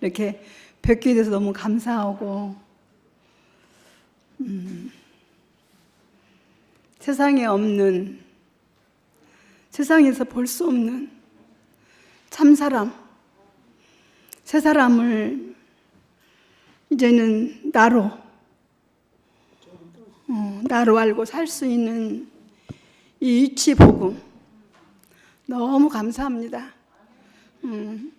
이렇게 뵙게 돼서 너무 감사하고 음, 세상에 없는 세상에서 볼 수 없는 참 사람 새 사람을 이제는 나로 어, 나로 알고 살 수 있는 이 위치 복음 너무 감사합니다. 음,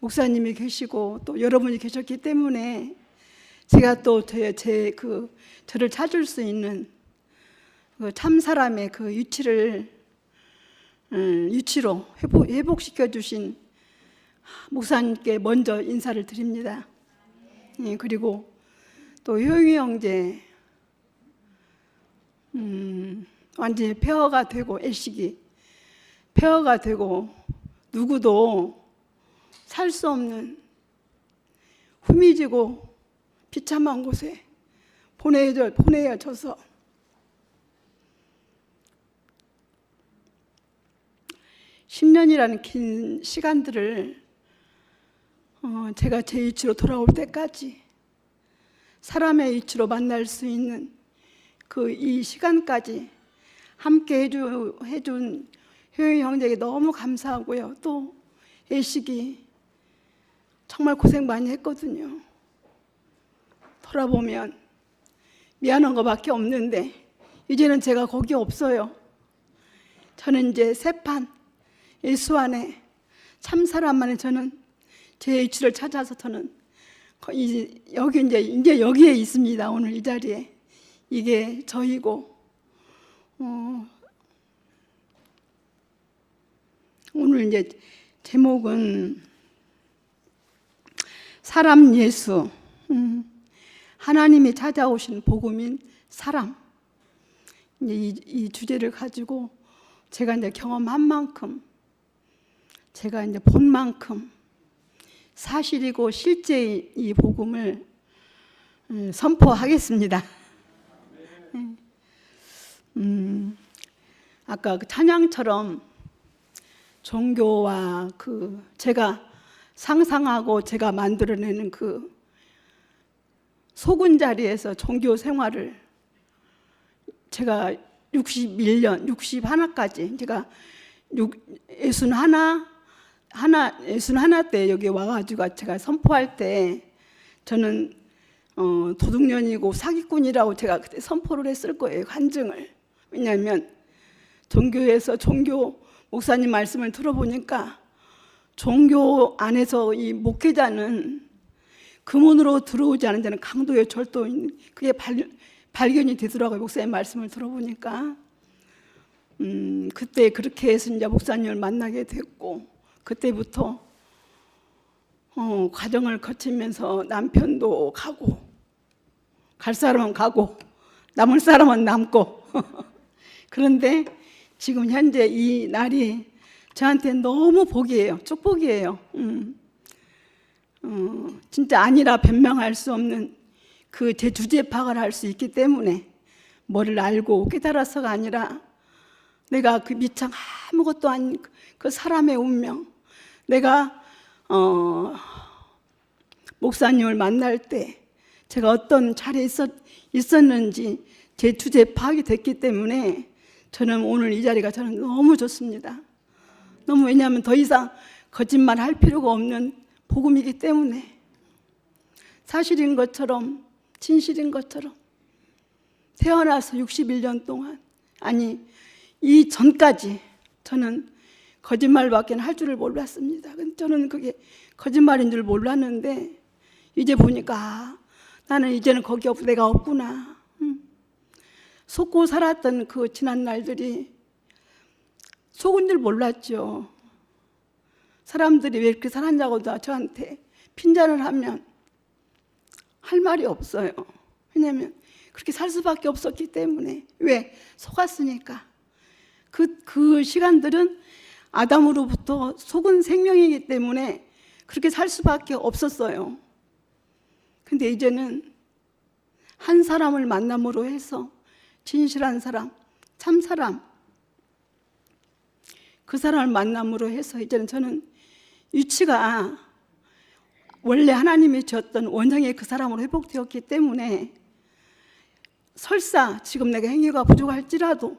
목사님이 계시고 또 여러분이 계셨기 때문에 제가 또 제 그 저를 찾을 수 있는 그 참 사람의 그 위치를 음, 위치로 회복, 회복시켜 주신 목사님께 먼저 인사를 드립니다. 예, 그리고 또 효영이 형제 음, 완전히 폐허가 되고 애식이 폐허가 되고 누구도 살 수 없는 후미지고 비참한 곳에 보내져 보내져서 십 년이라는 긴 시간들을 어, 제가 제 위치로 돌아올 때까지 사람의 위치로 만날 수 있는 그 이 시간까지 함께 해주, 해준 효영이 형제에게 너무 감사하고요. 또 애식이 정말 고생 많이 했거든요. 돌아보면 미안한 것밖에 없는데 이제는 제가 거기 없어요. 저는 이제 새판 예수 안에 참 사람 안에 저는 제 위치를 찾아서 저는 거- 이- 여기 이제 이제 여기에 있습니다. 오늘 이 자리에 이게 저이고 어, 오늘 이제 제목은 사람 예수. 음, 하나님이 찾아오신 복음인 사람. 이, 이 주제를 가지고 제가 이제 경험한 만큼 제가 이제 본 만큼 사실이고 실제 이 복음을 음, 선포하겠습니다. 음, 아까 그 찬양처럼 종교와 그 제가 상상하고 제가 만들어내는 그 속은 자리에서 종교 생활을 제가 61년, 61까지 제가 61 하나 예순 하나 때 여기 와가지고 제가 선포할 때 저는 어, 도둑년이고 사기꾼이라고 제가 그때 선포를 했을 거예요 간증을. 왜냐하면 종교에서 종교 목사님 말씀을 들어보니까 종교 안에서 이 목회자는 금문으로 들어오지 않은 자는 강도의 절도인 그게 발, 발견이 되더라고요 목사님 말씀을 들어보니까. 음, 그때 그렇게 해서 이제 목사님을 만나게 됐고 그때부터 어, 과정을 거치면서 남편도 가고 갈 사람은 가고 남을 사람은 남고. 그런데 지금 현재 이 날이 저한테 너무 복이에요 축복이에요 음. 어, 진짜 아니라 변명할 수 없는 그 제 주제 파악을 할 수 있기 때문에 뭐를 알고 깨달아서가 아니라 내가 그 미창 아무것도 아닌 그 사람의 운명 내가 어, 목사님을 만날 때 제가 어떤 자리에 있었, 있었는지 제 주제 파악이 됐기 때문에 저는 오늘 이 자리가 저는 너무 좋습니다. 너무 왜냐하면 더 이상 거짓말 할 필요가 없는 복음이기 때문에 사실인 것처럼 진실인 것처럼 태어나서 61년 동안 아니 이 전까지 저는 거짓말밖에 할 줄을 몰랐습니다. 저는 그게 거짓말인 줄 몰랐는데 이제 보니까 아, 나는 이제는 거기 없 내가 없구나. 음. 속고 살았던 그 지난 날들이 속은 줄 몰랐죠. 사람들이 왜 이렇게 살았냐고 저한테 핀잔을 하면 할 말이 없어요. 왜냐하면 그렇게 살 수밖에 없었기 때문에 왜 속았으니까 그, 그 시간들은 아담으로부터 속은 생명이기 때문에 그렇게 살 수밖에 없었어요. 근데 이제는 한 사람을 만남으로 해서 진실한 사람, 참 사람, 그 사람을 만남으로 해서 이제는 저는 위치가 원래 하나님이 주었던 원형의 그 사람으로 회복되었기 때문에 설사 지금 내가 행위가 부족할지라도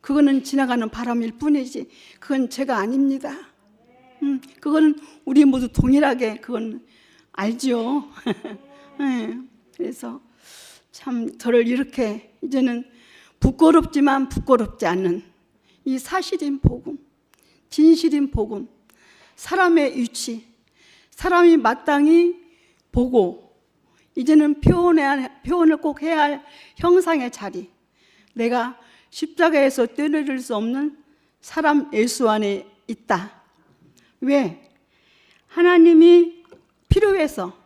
그거는 지나가는 바람일 뿐이지 그건 제가 아닙니다. 음, 그거는 우리 모두 동일하게 그건 알지요. 예, 그래서 참 저를 이렇게 이제는 부끄럽지만 부끄럽지 않는 이 사실인 복음, 진실인 복음, 사람의 위치, 사람이 마땅히 보고 이제는 표현해야, 표현을 꼭 해야 할 형상의 자리, 내가 십자가에서 떼내릴 수 없는 사람 예수 안에 있다. 왜? 하나님이 필요해서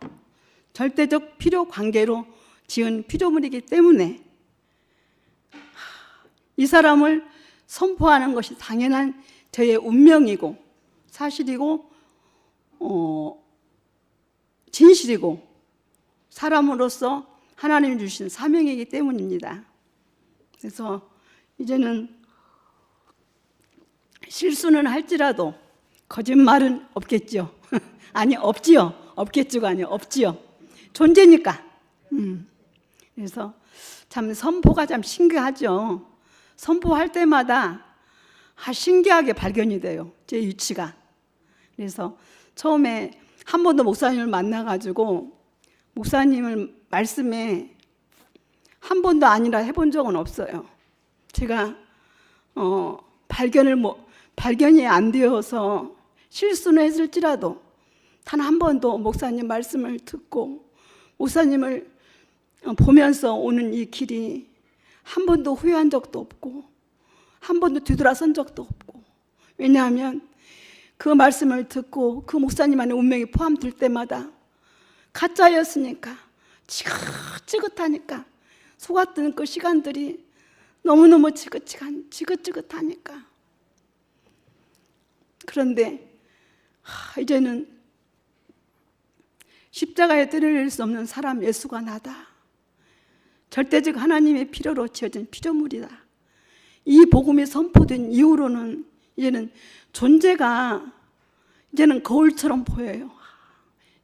절대적 필요 관계로 지은 피조물이기 때문에 이 사람을 선포하는 것이 당연한 저의 운명이고 사실이고 어, 진실이고 사람으로서 하나님 주신 사명이기 때문입니다. 그래서 이제는 실수는 할지라도 거짓말은 없겠죠. 아니 없지요. 없겠죠가 아니요 없지요. 존재니까. 음. 그래서 참 선포가 참 신기하죠. 선포할 때마다 아, 신기하게 발견이 돼요. 제 위치가. 그래서 처음에 한 번도 목사님을 만나가지고 목사님을 말씀에 한 번도 아니라 해본 적은 없어요. 제가 어, 발견을 뭐 발견이 안 되어서 실수는 했을지라도 단 한 번도 목사님 말씀을 듣고 목사님을 어, 보면서 오는 이 길이 한 번도 후회한 적도 없고 한 번도 뒤돌아선 적도 없고 왜냐하면 그 말씀을 듣고 그 목사님 안에 운명이 포함될 때마다 가짜였으니까 지긋지긋하니까 속았던 그 시간들이 너무너무 지긋지긋한, 지긋지긋하니까 그런데 하, 이제는 십자가에 때릴 수 없는 사람 예수가 나다. 절대적 하나님의 필요로 지어진 피조물이다. 이 복음이 선포된 이후로는 이제는 존재가 이제는 거울처럼 보여요.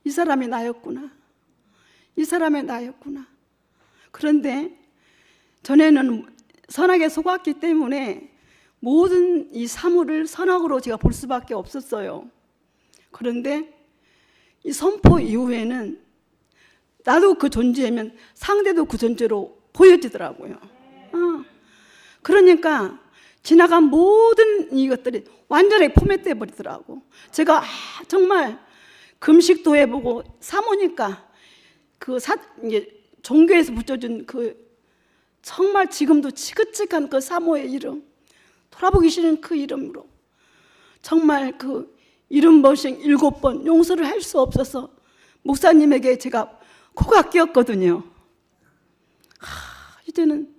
이 사람이 나였구나. 이 사람이 나였구나. 그런데 전에는 선하게 속았기 때문에 모든 이 사물을 선악으로 제가 볼 수밖에 없었어요. 그런데 이 선포 이후에는 나도 그 존재면 상대도 그 존재로 보여지더라고요. 어. 그러니까 지나간 모든 이것들이 완전히 포맷돼 버리더라고. 제가 아, 정말 금식도 해보고 사모니까 그 사, 이게 종교에서 붙여준 그 정말 지금도 지긋지긋한 그 사모의 이름 돌아보기 싫은 그 이름으로 정말 그 이름 버싱 일곱 번 용서를 할 수 없어서 목사님에게 제가 코가 끼었거든요. 하, 이제는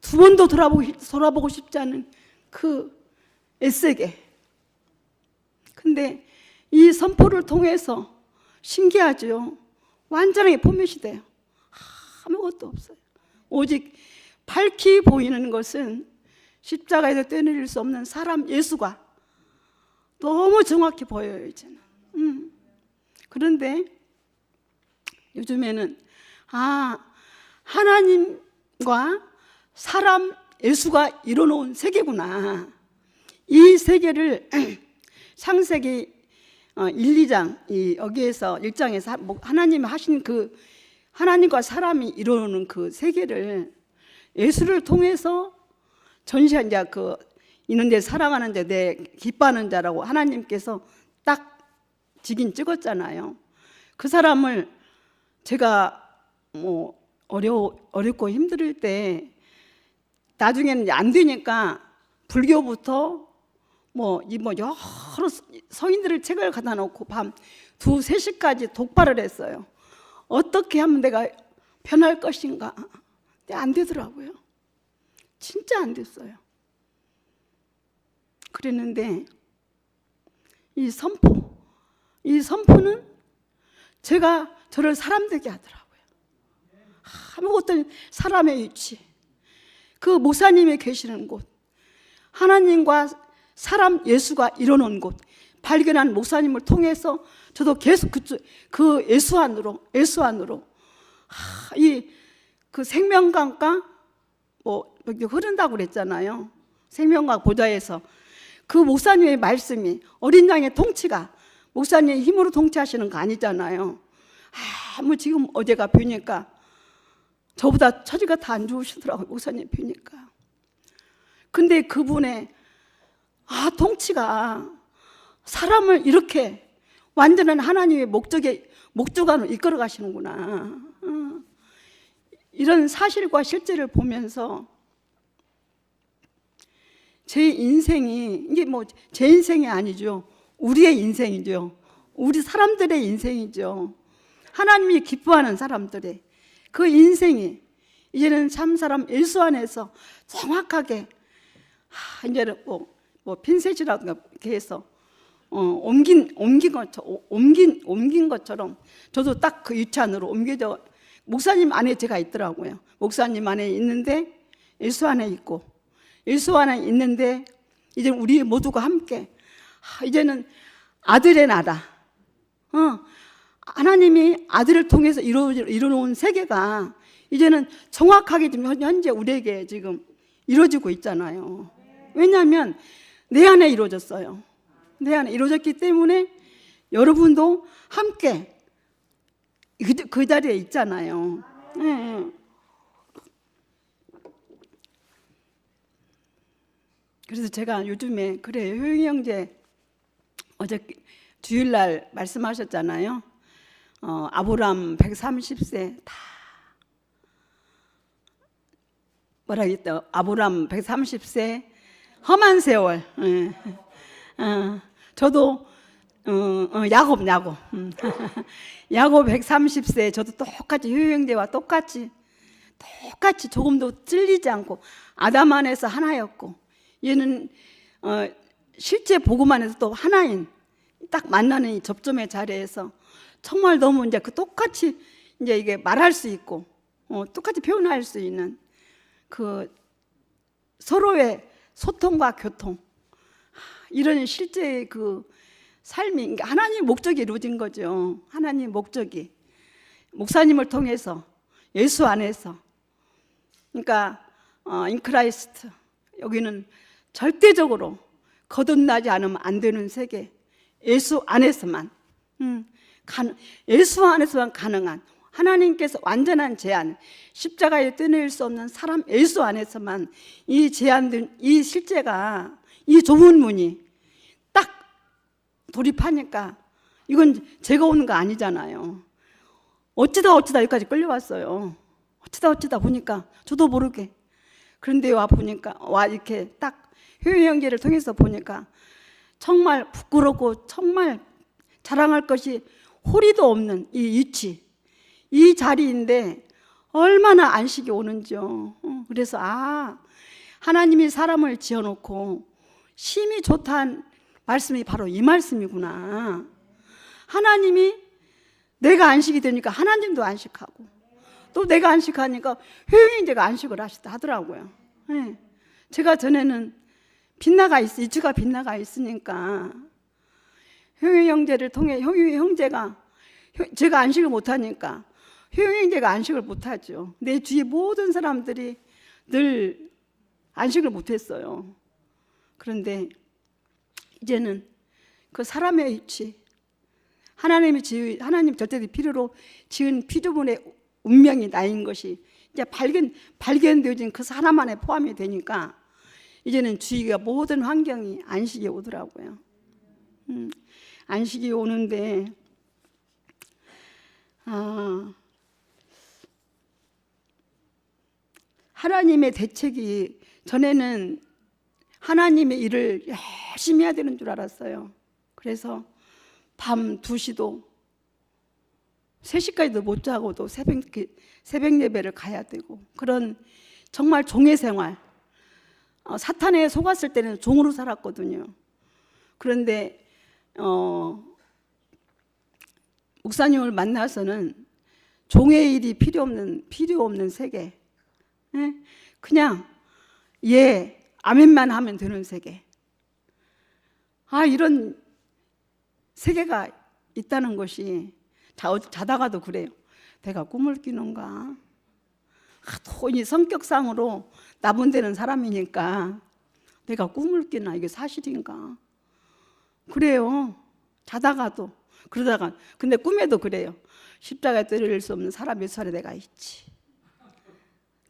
두 번도 돌아보고, 돌아보고 싶지 않은 그 에세게. 근데 이 선포를 통해서 신기하죠. 완전하게 포맷이 돼요. 아무것도 없어요. 오직 밝히 보이는 것은 십자가에서 떼내릴 수 없는 사람 예수가 너무 정확히 보여요, 이제는. 음. 그런데 요즘에는 아 하나님과 사람 예수가 이뤄놓은 세계구나. 이 세계를 창세기 1, 2장 이 여기에서 1장에서 하나님이 하신 그 하나님과 사람이 이루는 그 세계를 예수를 통해서 전시한 자그 이는데 사랑하는 자내 기뻐하는 자라고 하나님께서 딱 직인 찍었잖아요. 그 사람을 제가 뭐 어려 어렵고 힘들 때 나중에는 안 되니까 불교부터 뭐 이 뭐 여러 성인들을 책을 갖다 놓고 밤 두 세 시까지 독발을 했어요. 어떻게 하면 내가 변할 것인가? 근데 안 되더라고요. 진짜 안 됐어요. 그랬는데 이 선포, 이 선포는 제가 저를 사람 되게 하더라고요. 아무것도 사람의 위치, 그 목사님이 계시는 곳, 하나님과 사람 예수가 이뤄놓은 곳, 발견한 목사님을 통해서 저도 계속 그쪽 그 예수 안으로 예수 안으로 이그 생명강가 뭐 여기 흐른다고 그랬잖아요. 생명강 보좌에서 그 목사님의 말씀이 어린 양의 통치가 목사님의 힘으로 통치하시는 거 아니잖아요. 아무 지금 어제가 뵈니까 저보다 처지가 다 안 좋으시더라고요. 목사님 뵈니까. 근데 그분의 아 통치가 사람을 이렇게 완전한 하나님의 목적에 목적안으로 이끌어 가시는구나. 어. 이런 사실과 실제를 보면서 제 인생이 이게 뭐 제 인생이 아니죠. 우리의 인생이죠. 우리 사람들의 인생이죠. 하나님이 기뻐하는 사람들의 그 인생이 이제는 참 사람 예수 안에서 정확하게 하, 이제는 뭐, 뭐 핀셋이라든가 해서 어, 옮긴 옮긴 것 옮긴 옮긴 것처럼 저도 딱 그 유치안으로 옮겨져 목사님 안에 제가 있더라고요. 목사님 안에 있는데 예수 안에 있고 예수 안에 있는데 이제 우리 모두가 함께 하, 이제는 아들의 나라. 어, 하나님이 아들을 통해서 이루 이루어놓은 세계가 이제는 정확하게 지금 현재 우리에게 지금 이루어지고 있잖아요. 왜냐하면 내 안에 이루어졌어요. 내 안에 이루어졌기 때문에 여러분도 함께 그, 그 자리에 있잖아요. 예, 예. 그래서 제가 요즘에 그래요. 효영이 형제 어제 주일날 말씀하셨잖아요. 어, 아브람 130세 다 뭐라 했다. 아브람 130세 험한 세월. 예. 어, 저도 어, 어, 야곱 야곱 음. 야곱 130세 저도 똑같이 효영제와 똑같이 똑같이 조금도 찔리지 않고 아담 안에서 하나였고 얘는 어, 실제 보고만 해서 또 하나인 딱 만나는 이 접점의 자리에서 정말 너무 이제 그 똑같이 이제 이게 말할 수 있고 어, 똑같이 표현할 수 있는 그 서로의 소통과 교통 이런 실제 그 삶이 그러니까 하나님 목적이 이루어진 거죠. 하나님 목적이. 목사님을 통해서 예수 안에서. 그러니까 어, 인크라이스트 여기는 절대적으로 거듭나지 않으면 안 되는 세계. 예수 안에서만. 음, 가능, 예수 안에서만 가능한 하나님께서 완전한 제한 십자가에 떼낼 수 없는 사람 예수 안에서만 이 제한된 이 실제가 이 좁은 문이 딱 돌입하니까 이건 제가 오는 거 아니잖아요. 어찌다 어찌다 여기까지 끌려왔어요. 어찌다 어찌다 보니까 저도 모르게 그런데 와 보니까 와 이렇게 딱 효유 형제를 통해서 보니까 정말 부끄럽고 정말 자랑할 것이 호리도 없는 이 위치, 이 자리인데 얼마나 안식이 오는지요. 어, 그래서 아 하나님이 사람을 지어놓고 심히 좋다는 말씀이 바로 이 말씀이구나. 하나님이 내가 안식이 되니까 하나님도 안식하고 또 내가 안식하니까 효영이제가 안식을 하시다 하더라고요. 네. 제가 전에는 빗나가 있어 이주가 빗나가 있으니까 효영 형제를 통해 효영 형제가 제가 안식을 못하니까 효영 형제가 안식을 못하죠. 내 주위 모든 사람들이 늘 안식을 못했어요. 그런데 이제는 그 사람의 위치, 하나님이 지 하나님 절대적 필요로 지은 피조물의 운명이 나인 것이 이제 발견 발견되어진 그 사람 안에 포함이 되니까 이제는 주위가 모든 환경이 안식이 오더라고요. 음, 안식이 오는데 아, 하나님의 대책이 전에는 하나님의 일을 열심히 해야 되는 줄 알았어요. 그래서 밤 2시도 3시까지도 못 자고도 새벽, 새벽 예배를 가야 되고 그런 정말 종의 생활 어, 사탄에 속았을 때는 종으로 살았거든요. 그런데 어, 목사님을 만나서는 종의 일이 필요 없는 필요 없는 세계, 예? 그냥 예 아멘만 하면 되는 세계. 아 이런 세계가 있다는 것이 자, 자다가도 그래요. 내가 꿈을 끼는가? 하도 이 성격상으로 나분되는 사람이니까 내가 꿈을 끼나 이게 사실인가? 그래요. 자다가도 그러다가 근데 꿈에도 그래요. 십자가에 때릴 수 없는 사람의 살에 내가 있지.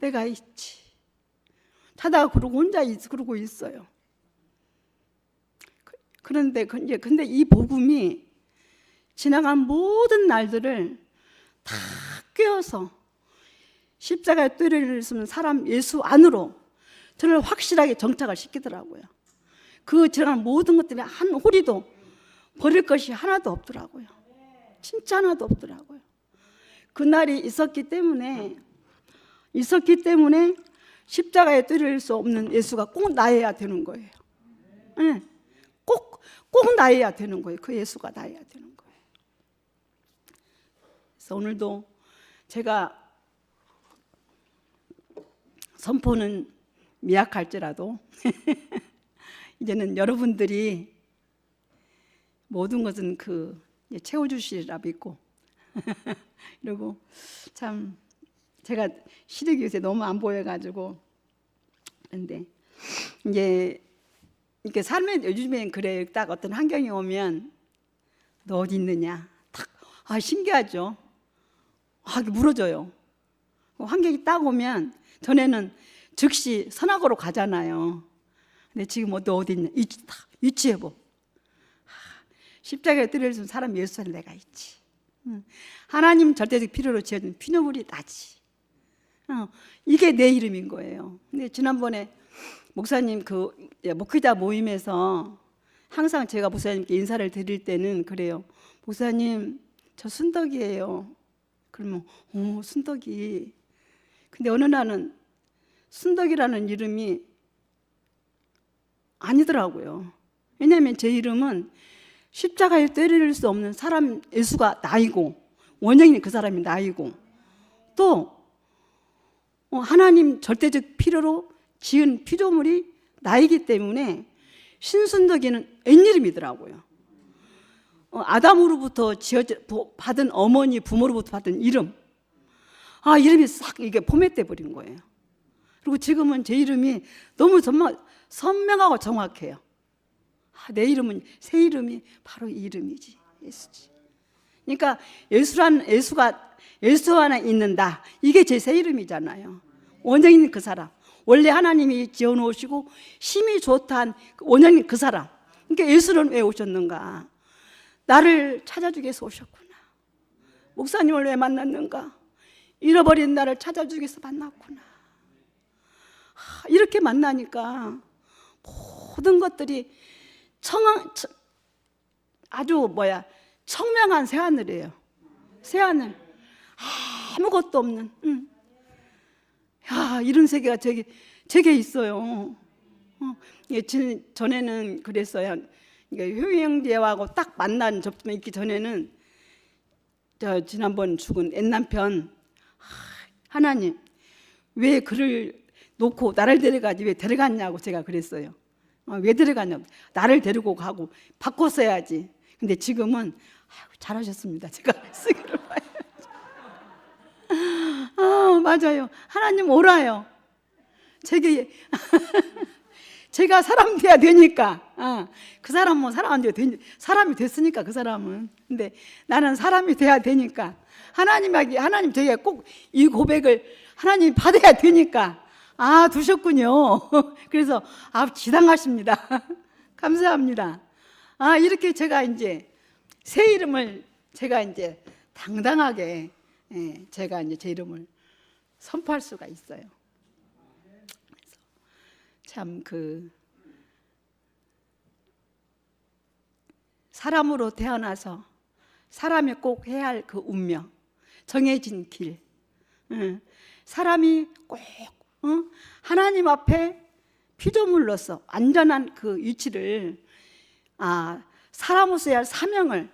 내가 있지. 자다가 그러고 혼자 있, 그러고 있어요. 그- 그런데 그- 이제 근데 이 복음이 지나간 모든 날들을 다 꿰어서 십자가에 때릴 수 없는 사람 예수 안으로 저를 확실하게 정착을 시키더라고요. 그 지나간 모든 것들이 한 호리도 버릴 것이 하나도 없더라고요. 진짜 하나도 없더라고요. 그날이 있었기 때문에 있었기 때문에 십자가에 때릴 수 없는 예수가 꼭 나여야 되는 거예요. 예. 꼭, 꼭 나여야 되는 거예요. 그 예수가 나여야 되는 거예요. 그래서 오늘도 제가 선포는 미약할지라도 이제는 여러분들이 모든 것은 그 채워주시리라 믿고. 그리고 참 제가 시력이 요새 너무 안 보여가지고 근데 이제 이렇게 삶의 요즘엔 그래 딱 어떤 환경이 오면 너 어디 있느냐? 탁아 신기하죠? 아 물어줘요. 환경이 딱 오면 전에는 즉시 선악으로 가잖아요 근데 지금 너 어디 있냐 딱 위치해보 아, 십자가에 때려준 사람 예수 안에 내가 있지 응. 하나님 절대적 필요로 지어준 피눈물이 나지 어, 이게 내 이름인 거예요. 근데 지난번에 목사님 그 예, 목회자 모임에서 항상 제가 목사님께 인사를 드릴 때는 그래요. 목사님 저 순덕이에요. 그러면 어 순덕이. 근데 어느 날은 순덕이라는 이름이 아니더라고요. 왜냐하면 제 이름은 십자가에 때릴 수 없는 사람 예수가 나이고 원형인 그 사람이 나이고 또 어, 하나님 절대적 필요로 지은 피조물이 나이기 때문에 신순덕이는 웬이름이더라고요. 어, 아담으로부터 지어 받은 어머니 부모로부터 받은 이름. 아 이름이 싹 이게 포맷돼 버린 거예요. 그리고 지금은 제 이름이 너무 정말 선명하고 정확해요. 아, 내 이름은 새 이름이 바로 이 이름이지 예수지. 그러니까 예수란 예수가 예수 안에 있는다. 이게 제 새 이름이잖아요. 원형인 그 사람. 원래 하나님이 지어 놓으시고 힘이 좋다한 원형인 그 사람. 그러니까 예수는 왜 오셨는가? 나를 찾아주기 위해서 오셨구나. 목사님을 왜 만났는가? 잃어버린 나를 찾아주기 위해서 만났구나. 하, 이렇게 만나니까 모든 것들이 청한, 아주 뭐야 청명한 새하늘이에요. 새하늘. 아무것도 없는. 응. 야 이런 세계가 제게 제게 있어요. 어, 예, 진- 전에는 그랬어요. 이게 효영제하고 딱 만난 접점이 있기 전에는 저 지난번 죽은 옛 남편 하나님 왜 그를 놓고 나를 데려가지 왜 데려갔냐고 제가 그랬어요. 어, 왜 데려갔냐고 나를 데리고 가고 바꿨어야지. 근데 지금은 아이고, 잘하셨습니다. 제가 쓰기를 봐요. 아 맞아요. 하나님 오라요. 제게 제가 사람 돼야 되니까. 아, 그 사람 뭐 사람 안 되, 사람이 됐으니까 그 사람은. 근데 나는 사람이 돼야 되니까. 하나님에게 하나님 제게 꼭이 고백을 하나님 받아야 되니까. 아 두셨군요. 그래서 아 지당하십니다. 감사합니다. 아 이렇게 제가 이제 새 이름을 제가 이제 당당하게 예, 제가 이제 제 이름을 선포할 수가 있어요. 참 그 사람으로 태어나서 사람이 꼭 해야 할 그 운명, 정해진 길, 응. 사람이 꼭 응? 하나님 앞에 피조물로서 안전한 그 위치를 아 사람으로서의 할 사명을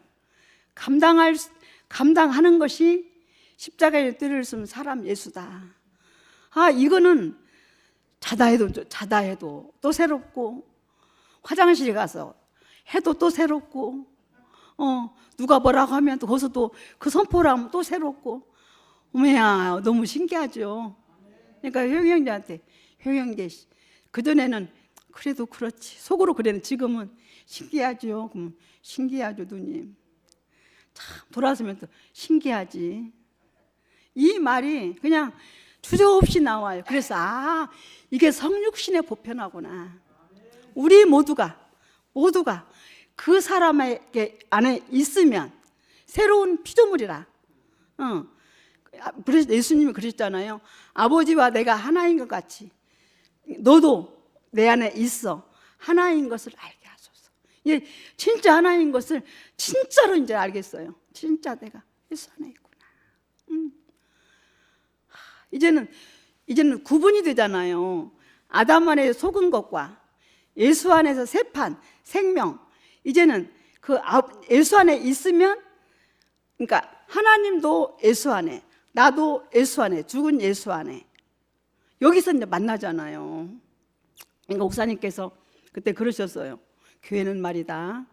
감당할 수- 감당하는 것이 십자가에 수 없는 사람 예수다. 아 이거는 자다 해도 자다 해도 또 새롭고 화장실에 가서 해도 또 새롭고 어 누가 뭐라고 하면 또 거기서 또 그 선포를 하면 또 새롭고 어머야 너무 신기하죠. 그러니까 효영이한테 효영제 그 전에는 그래도 그렇지 속으로 그래는 지금은 신기하죠. 그럼 신기하죠 누님. 참 돌아서면 또 신기하지. 이 말이 그냥 주저없이 나와요. 그래서 아 이게 성육신의 보편하구나. 우리 모두가 모두가 그 사람에게 안에 있으면 새로운 피조물이라. 어. 아, 예수님이 그러셨잖아요. 아버지와 내가 하나인 것 같이 너도 내 안에 있어 하나인 것을 알게 하소서. 예, 진짜 하나인 것을 진짜로 이제 알겠어요. 진짜 내가 예수 안에 있구나. 음. 하, 이제는 이제는 구분이 되잖아요. 아담 안에 속은 것과 예수 안에서 새판 생명. 이제는 그 아- 예수 안에 있으면 그러니까 하나님도 예수 안에 나도 예수 안에 죽은 예수 안에 여기서 이제 만나잖아요. 그러니까 목사님께서 그때 그러셨어요. 교회는 말이다.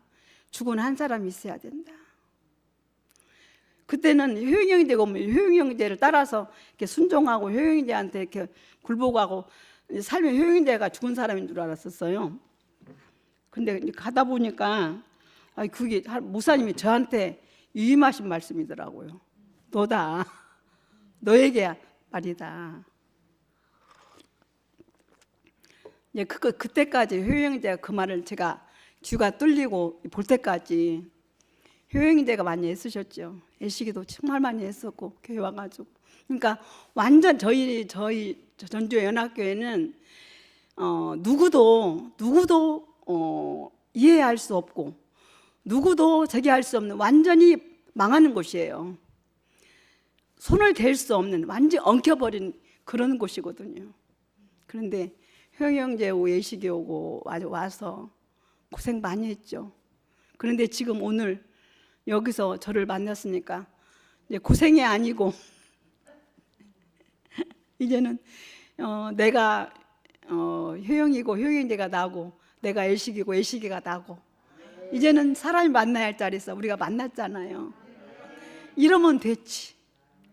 죽은 한 사람이 있어야 된다. 그때는 효영 형제가 오면 효영 형제를 따라서 이렇게 순종하고 효영 형제한테 이렇게 굴복하고 삶의 효영 형제가 죽은 사람인 줄 알았었어요. 근데 가다 보니까 아 그게 한 목사님이 저한테 유임하신 말씀이더라고요. 너다. 너에게 말이다. 예, 그거 그때까지 효영제가 그 말을 제가 귀가 뚫리고 볼 때까지 효영제가 많이 애쓰셨죠. 애시기도 정말 많이 했었고 교회 와가지고. 그러니까 완전 저희 저희 전주 연합교회는 어, 누구도 누구도 어, 이해할 수 없고 누구도 제기할 수 없는 완전히 망하는 곳이에요. 손을 댈 수 없는 완전 엉켜버린 그런 곳이거든요. 그런데 효영제 오 예식이 오고 와- 와서 고생 많이 했죠. 그런데 지금 오늘 여기서 저를 만났으니까 이제 고생이 아니고 이제는 어, 내가 어, 효영이고 효영제가 나고 내가 예식이고 예식이가 나고 이제는 사람이 만나야 할 자리에서 우리가 만났잖아요. 이러면 됐지.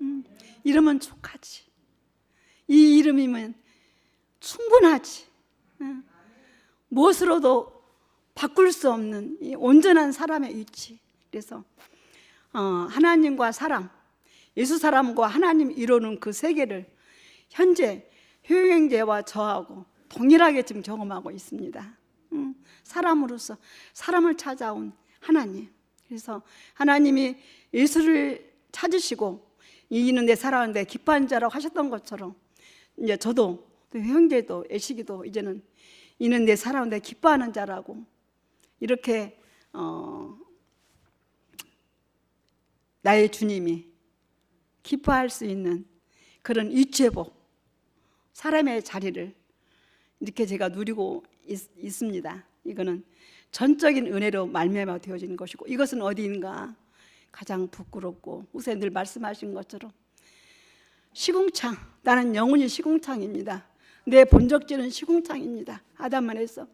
음, 이러면 족하지. 이 이름이면 충분하지. 응. 무엇으로도 바꿀 수 없는 이 온전한 사람의 위치. 그래서 어, 하나님과 사람, 예수 사람과 하나님 이루는 그 세계를 현재 효행제와 저하고 동일하게 지금 경험하고 있습니다. 응. 사람으로서 사람을 찾아온 하나님. 그래서 하나님이 예수를 찾으시고 이는 내 살아가는데 기뻐한 자라고 하셨던 것처럼 이제 저도 또 형제도 애식이도 이제는 이는 내 살아가는데 기뻐하는 자라고 이렇게 어, 나의 주님이 기뻐할 수 있는 그런 위치복 사람의 자리를 이렇게 제가 누리고 있, 습니다. 이거는 전적인 은혜로 말미암아 되어지는 것이고 이것은 어디인가 가장 부끄럽고 우선 늘 말씀하신 것처럼 시궁창 나는 영혼이 시궁창입니다. 내 본적지는 시궁창입니다. 아담만에서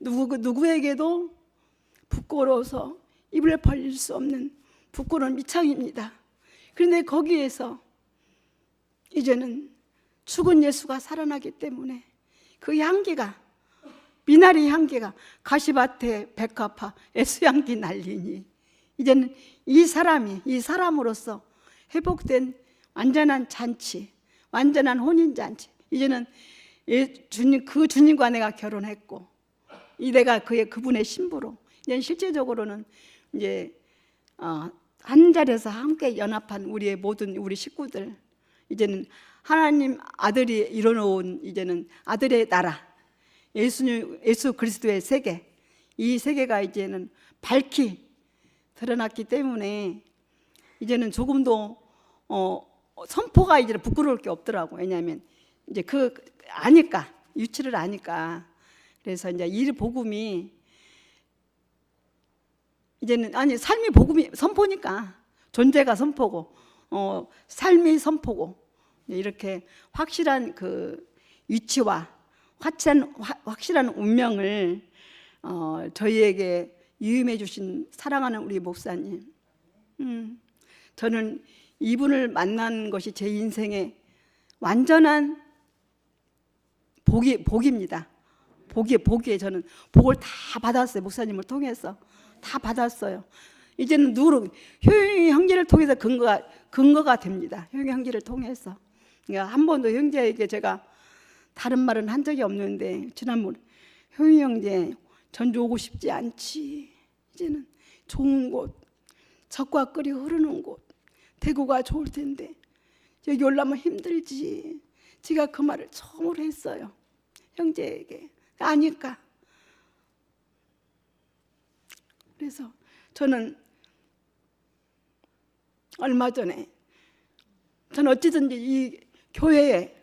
누구 누구에게도 부끄러워서 입을 벌릴 수 없는 부끄러운 미창입니다. 그런데 거기에서 이제는 죽은 예수가 살아나기 때문에 그 향기가 미나리 향기가 가시밭에 백합화 애수향기 날리니 이제는 이 사람이 이 사람으로서 회복된 완전한 잔치, 완전한 혼인 잔치. 이제는 예, 주님 그 주님과 내가 결혼했고 이 내가 그의 그분의 신부로. 이제 실제적으로는 이제 어, 한 자리에서 함께 연합한 우리의 모든 우리 식구들. 이제는 하나님 아들이 이뤄놓은 이제는 아들의 나라. 예수님 예수 그리스도의 세계. 이 세계가 이제는 밝히 드러났기 때문에 이제는 조금도 어, 선포가 이제 부끄러울 게 없더라고. 왜냐하면 이제 그 아니까 유치를 아니까. 그래서 이제 이 복음이 이제는 아니 삶이 복음이 선포니까 존재가 선포고 어, 삶이 선포고 이렇게 확실한 그 위치와 확실한 화- 확실한 운명을 어, 저희에게 유임해 주신 사랑하는 우리 목사님. 음, 저는 이분을 만난 것이 제 인생의 완전한 복이 복입니다. 복이 복이에 저는 복을 다 받았어요. 목사님을 통해서 다 받았어요. 이제는 누구 효영이 형제를 통해서 근거가 근거가 됩니다. 효영이 형제를 통해서. 그러니까 한 번도 형제에게 제가 다른 말은 한 적이 없는데 지난번 효영이 형제 전주 오고 싶지 않지. 이제는 좋은 곳, 적과 끓이 흐르는 곳, 대구가 좋을 텐데 여기 올라면 힘들지. 제가 그 말을 처음으로 했어요. 형제에게 아니까. 그래서 저는 얼마 전에 저는 어찌든지 이 교회에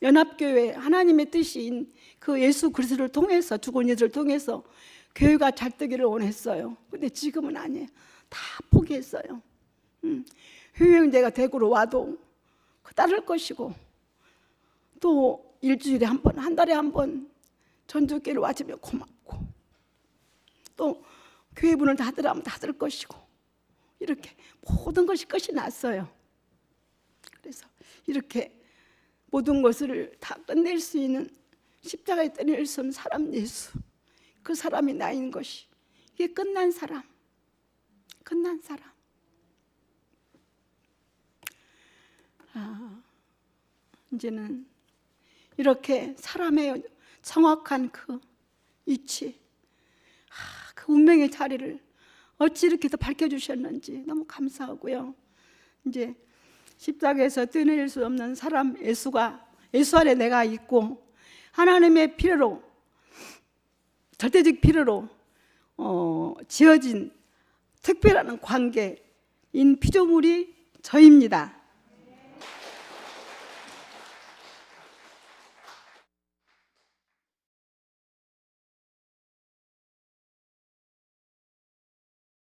연합교회 하나님의 뜻인 그 예수 그리스도를 통해서 죽은 예수를 통해서 교회가 잘 되기를 원했어요. 근데 지금은 아니에요. 다 포기했어요. 음, 효영제가 대구로 와도 그 따를 것이고 또 일주일에 한 번, 한 달에 한 번 전주교회를 와주면 고맙고 또 교회 문을 닫으라면 닫을 것이고 이렇게 모든 것이 끝이 났어요. 그래서 이렇게 모든 것을 다 끝낼 수 있는 십자가에 떠낼 수 없는 사람 예수 그 사람이 나인 것이. 이게 끝난 사람. 끝난 사람. 아, 이제는 이렇게 사람의 정확한 그 이치 아, 그 운명의 자리를 어찌 이렇게 더 밝혀주셨는지 너무 감사하고요. 이제 십자가에서 떼낼 수 없는 사람 예수가 예수 안에 내가 있고 하나님의 필요로 절대적 필요로 어, 지어진 특별한 관계인 피조물이 저입니다.